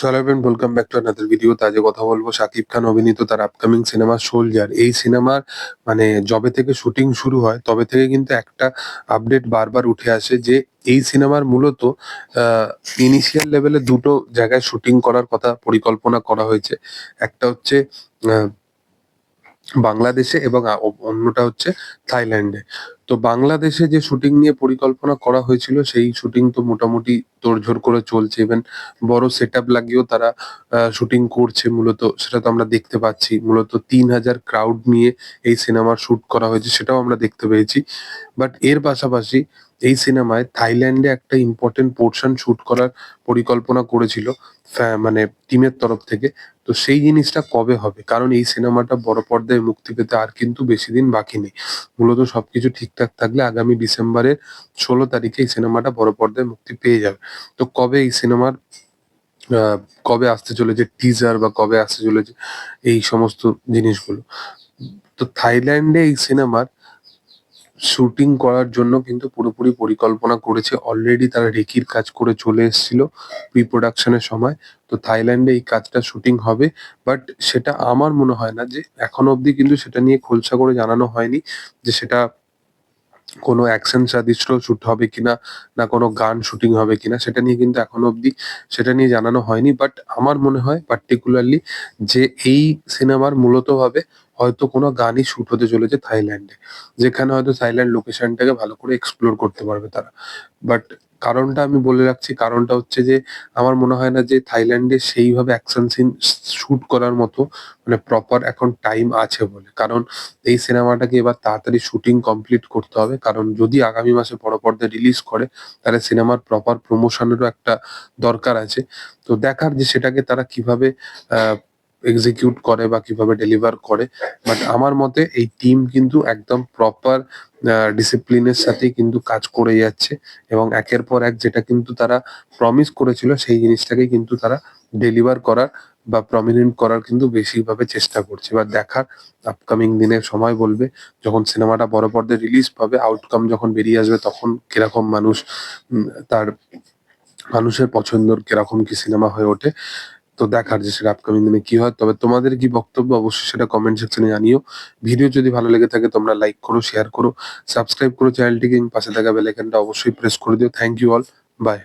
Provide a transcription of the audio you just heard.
সালাবেন welcome back to another video আজকে কথা বলব শাকিব খান অভিনীত তার আপকামিং সিনেমা সোলজার এই সিনেমার মানে যবে থেকে শুটিং শুরু হয়, তবে থেকে কিন্তু একটা আপডেট বারবার উঠে আসে যে এই সিনেমার মূলত ইনিশিয়াল লেভেলে দুটো জায়গায় শুটিং করার কথা পরিকল্পনা করা হয়েছে। একটা হচ্ছে বাংলাদেশে এবং অন্যটা হচ্ছে থাইল্যান্ডে। তো বাংলাদেশে যে শুটিং নিয়ে পরিকল্পনা করা হয়েছিল, সেই শুটিং তো মোটামুটি তোড়জোড় করে চলছে। ইভেন বড় সেট আপ লাগিয়েও তারা শুটিং করছে মূলত। সেটা তো আমরা দেখতে পাচ্ছি। মূলত তিন হাজার ক্রাউড নিয়ে এই সিনেমার শুট করা হয়েছে, সেটাও আমরা দেখতে পেয়েছি। বাট এর পাশাপাশি এই সিনেমায় থাইল্যান্ডে একটা ইম্পর্টেন্ট পোর্শন শুট করার পরিকল্পনা করেছিল মানে টিমের তরফ থেকে। তো সেই জিনিসটা কবে হবে? কারণ এই সিনেমাটা বড় পর্দায় মুক্তি পেতে আর কিন্তু বেশি দিন বাকি নেই। মূলত সবকিছু ঠিকঠাক থাকলে আগামী ডিসেম্বরের ষোলো তারিখে এই সিনেমাটা বড় পর্দায় মুক্তি পেয়ে যাবে। তো কবে এই সিনেমার কবে আসতে চলেছে টিজার বা কবে আসতে চলেছে এই সমস্ত জিনিসগুলো? তো থাইল্যান্ডে এই সিনেমার শুটিং করার জন্য কিন্তু পুরোপুরি পরিকল্পনা করেছে। অলরেডি তারা রেকির কাজ করে চলে এসেছিল প্রি প্রোডাকশনের সময়। তো থাইল্যান্ডে এই কাজটা শুটিং হবে। বাট সেটা আমার মনে হয় না যে এখনও অবধি কিন্তু সেটা নিয়ে খোলসা করে জানানো হয়নি যে সেটা কোনো অ্যাকশন সাদৃশ্য শ্যুট হবে কিনা না কোনো গান শুটিং হবে কিনা সেটা নিয়ে কিন্তু এখনও অবধি সেটা নিয়ে জানানো হয়নি। বাট আমার মনে হয় পার্টিকুলারলি যে এই সিনেমার মূলতভাবে হয়তো কোনো গানই শ্যুট হতে চলেছে থাইল্যান্ডে যেখানে হয়তো থাইল্যান্ড লোকেশনটাকে ভালো করে এক্সপ্লোর করতে পারবে তারা। বাট কারণটা আমি বলে রাখছি, কারণটা হচ্ছে যে, আমার মনে হয় না যে থাইল্যান্ডে সেইভাবে অ্যাকশন সিন শুট করার মতো মানে প্রপার এখন টাইম আছে বলে। কারণ এই সিনেমাটাকে এবার তাড়াতাড়ি শুটিং কমপ্লিট করতে হবে। কারণ যদি আগামী মাসে বড় পর্দায় রিলিজ করে, তাহলে সিনেমার প্রপার প্রমোশনেরও একটা দরকার আছে। তো দেখার যে সেটাকে তারা কীভাবে এক্সিকিউট করে বা কীভাবে ডেলিভার করে বাট আমার মতে এই টিম কিন্তু একদম প্রপার ডিসিপ্লিনের সাথে কিন্তু কাজ করে যাচ্ছে এবং একের পর এক যেটা কিন্তু তারা প্রমিস করেছিল সেই জিনিসটাকে কিন্তু তারা ডেলিভার করার বা প্রমিনেন্ট করার কিন্তু বেশিভাবে চেষ্টা করছে। এবার দেখার আপকামিং দিনে সময় বলবে, যখন সিনেমাটা বড় পর্দায় রিলিজ পাবে আউটকাম যখন বেরিয়ে আসবে, তখন কীরকম মানুষ তার মানুষের পছন্দর কীরকম কি সিনেমা হয়ে ওঠে। তো দেখার যে সেটা আপকামিং দিনে কি হয়। তবে তোমাদের কি বক্তব্য, অবশ্যই সেটা কমেন্ট সেকশনে জানিও। ভিডিও যদি ভালো লেগে থাকে, তোমরা লাইক করো শেয়ার করো সাবস্ক্রাইব করো চ্যানেলটিকে পাশে থাকা বেলাইকানটা অবশ্যই প্রেস করে দিও। Thank you all by